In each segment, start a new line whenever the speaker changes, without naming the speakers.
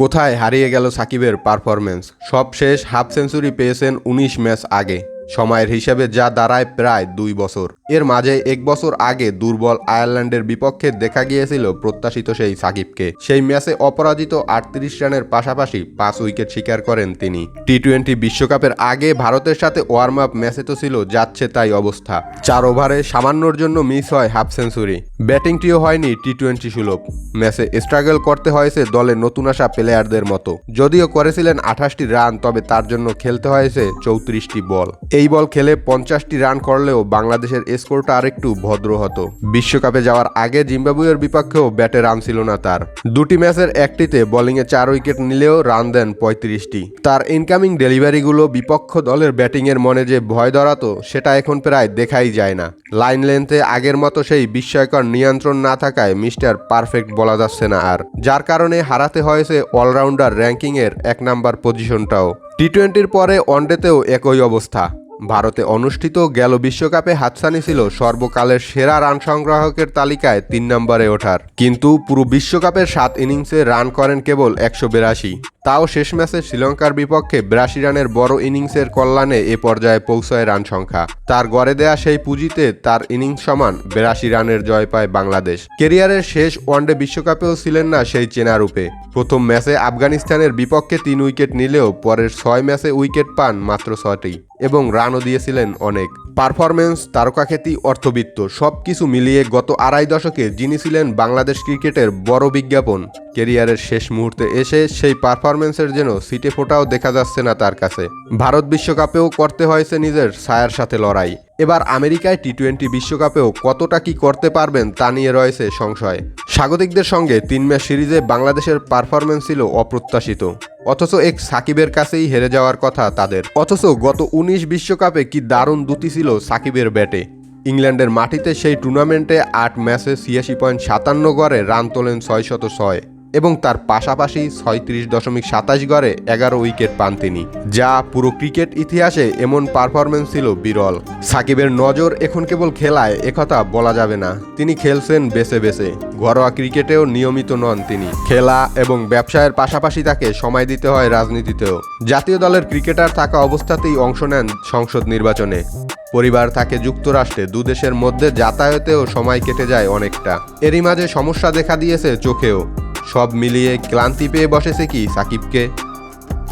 কোথায় হারিয়ে গেল সাকিবের পারফরমেন্স সব শেষ হাফ সেঞ্চুরি পেয়েছেন উনিশ ম্যাচ আগে। সময়ের হিসেবে যা দাঁড়ায় প্রায় দুই বছর। এর মাঝে এক বছর আগে দুর্বল আয়ারল্যান্ডের বিপক্ষে দেখা গিয়েছিল প্রত্যাশিত সেই সাকিবকে। সেই ম্যাচে অপরাজিত আটত্রিশ রানের পাশাপাশি পাঁচ উইকেট শিকার করেন তিনি। টি টোয়েন্টি বিশ্বকাপের আগে ভারতের সাথে ওয়ার্ম আপ ম্যাচে তো ছিল, যাচ্ছে তাই অবস্থা। চার ওভারে সামান্যর জন্য মিস হয় হাফ সেঞ্চুরি। ব্যাটিংটিও হয়নি টি টোয়েন্টি সুলভ। ম্যাচে স্ট্রাগল করতে হয়েছে দলের নতুন আসা প্লেয়ারদের মতো। যদিও করেছিলেন আঠাশটি রান, তবে তার জন্য খেলতে হয়েছে চৌত্রিশটি বল। এই বল খেলে পঞ্চাশটি রান করলেও বাংলাদেশের স্কোরটা আরেকটু ভদ্র হতো। বিশ্বকাপে যাওয়ার আগে জিম্বাবুয়ের বিপক্ষেও ব্যাটে রান ছিল না তার। দুটি ম্যাচের একটিতে বোলিংয়ে চার উইকেট নিলেও রান দেন পঁয়ত্রিশটি। তার ইনকামিং ডেলিভারিগুলো বিপক্ষ দলের ব্যাটিংয়ের মনে যে ভয় ধরাতো, সেটা এখন প্রায় দেখাই যায় না। লাইন লেন্থে আগের মতো সেই বিস্ময়কর নিয়ন্ত্রণ না থাকায় মিস্টার পারফেক্ট বলা যাচ্ছে না আর। যার কারণে হারাতে হয়েছে অলরাউন্ডার র্যাঙ্কিংয়ের এক নাম্বার পজিশনটাও। টি টোয়েন্টির পরে ওয়ানডেতেও একই অবস্থা। ভারতে অনুষ্ঠিত গেল বিশ্বকাপে হাতসানি ছিল সর্বকালের সেরা রান সংগ্রাহকের তালিকায় তিন নম্বরে ওঠার। কিন্তু পুরো বিশ্বকাপের সাত ইনিংসে রান করেন কেবল একশো বিরাশি। তাও শেষ ম্যাচে শ্রীলঙ্কার বিপক্ষে বিরাশি রানের বড় ইনিংসের কল্যাণে এ পর্যায়ে পৌঁছায় রান সংখ্যা। তার গড়ে দেয়া সেই পুঁজিতে তার ইনিংস সমান বিরাশি রানের জয় পায় বাংলাদেশ। কেরিয়ারের শেষ ওয়ানডে বিশ্বকাপেও ছিলেন না সেই চেনা রূপে। প্রথম ম্যাচে আফগানিস্তানের বিপক্ষে তিন উইকেট নিলেও পরের ছয় ম্যাচে উইকেট পান মাত্র ছয়টি এবং রানও দিয়েছিলেন অনেক। পারফরমেন্স তারকাখ্যাতি, অর্থবিত্ত সব কিছু মিলিয়ে গত আড়াই দশকে যিনি ছিলেন বাংলাদেশ ক্রিকেটের বড় বিজ্ঞাপন কেরিয়ারের শেষ মুহূর্তে এসে সেই পারফরমেন্সের যেন সিটে ফোটাও দেখা যাচ্ছে না তার কাছে। ভারত বিশ্বকাপেও করতে হয়েছে নিজের ছায়ার সাথে লড়াই। এবার আমেরিকায় টি টোয়েন্টি বিশ্বকাপেও কতটা কি করতে পারবেন তা নিয়ে রয়েছে সংশয়। স্বাগতিকদের সঙ্গে তিন ম্যাচ সিরিজে বাংলাদেশের পারফরমেন্স ছিল অপ্রত্যাশিত। অথচ এক সাকিবের কাছেই হেরে যাওয়ার কথা তাদের। অথচ গত উনিশ বিশ্বকাপে কি দারুণ দুটি ছিল সাকিবের ব্যাটে। ইংল্যান্ডের মাটিতে সেই টুর্নামেন্টে আট ম্যাচে ছিয়াশি পয়েন্ট সাতান্ন গড়ে রান তোলেন ছয় শত ছয়। এবং তার পাশাপাশি ছয়ত্রিশ দশমিক সাতাশ গড়ে এগারো উইকেট পান তিনি, যা পুরো ক্রিকেট ইতিহাসে এমন পারফরমেন্স ছিল বিরল। সাকিবের নজর এখন কেবল খেলায়, একথা বলা যাবে না। তিনি খেলছেন বেছে বেছে। ঘরোয়া ক্রিকেটেও নিয়মিত নন তিনি। খেলা এবং ব্যবসায়ের পাশাপাশি তাকে সময় দিতে হয় রাজনীতিতেও। জাতীয় দলের ক্রিকেটার থাকা অবস্থাতেই অংশ নেন সংসদ নির্বাচনে। পরিবার থাকে যুক্তরাষ্ট্রে দুদেশের মধ্যে যাতায়াতেও সময় কেটে যায় অনেকটা। এরই মাঝে সমস্যা দেখা দিয়েছে চোখেও। সব মিলিয়ে ক্লান্তি পেয়ে বসেছে কি সাকিবকে?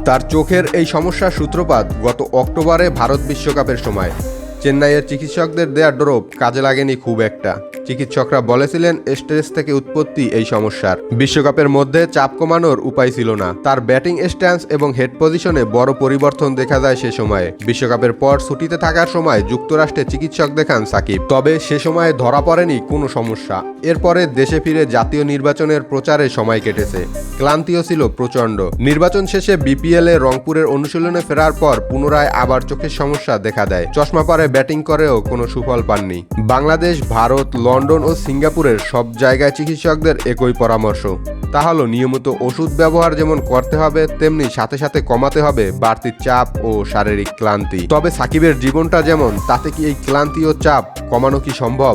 তার চোখের এই সমস্যার সূত্রপাত গত অক্টোবরে ভারত বিশ্বকাপের সময়। চেন্নাইয়ের চিকিৎসকদের দেয়া ড্রপ কাজে লাগেনি খুব একটা। চিকিৎসকরা বলেছিলেন স্ট্রেস থেকে উৎপত্তি এই সমস্যার। বিশ্বকাপের মধ্যে চাপ কমানোর উপায় ছিল না। তার ব্যাটিং স্ট্যান্স এবং হেড পজিশনে বড় পরিবর্তন দেখা যায় সে সময়ে। বিশ্বকাপের পর ছুটিতে থাকার সময় যুক্তরাষ্ট্রে চিকিৎসক দেখান সাকিব। তবে সে সময়ে ধরা পড়েনি কোনো সমস্যা। এরপরে দেশে ফিরে জাতীয় নির্বাচনের প্রচারে সময় কেটেছে। ক্লান্তিও ছিল প্রচণ্ড। নির্বাচন শেষে বিপিএল এ রংপুরের অনুশীলনে ফেরার পর পুনরায় আবার চোখের সমস্যা দেখা দেয়। চশমা পরে ব্যাটিং করেও কোনো সুফল পাননি। বাংলাদেশ, ভারত লন্ডন ও সিঙ্গাপুরের সব জায়গায় চিকিৎসকদের একই পরামর্শ। তা হলো, নিয়মিত ওষুধ ব্যবহার যেমন করতে হবে, তেমনি সাথে সাথে কমাতে হবে বাড়তি চাপ ও শারীরিক ক্লান্তি। তবে সাকিবের জীবনটা যেমন, তাতে কি এই ক্লান্তি ও চাপ কমানো কি সম্ভব?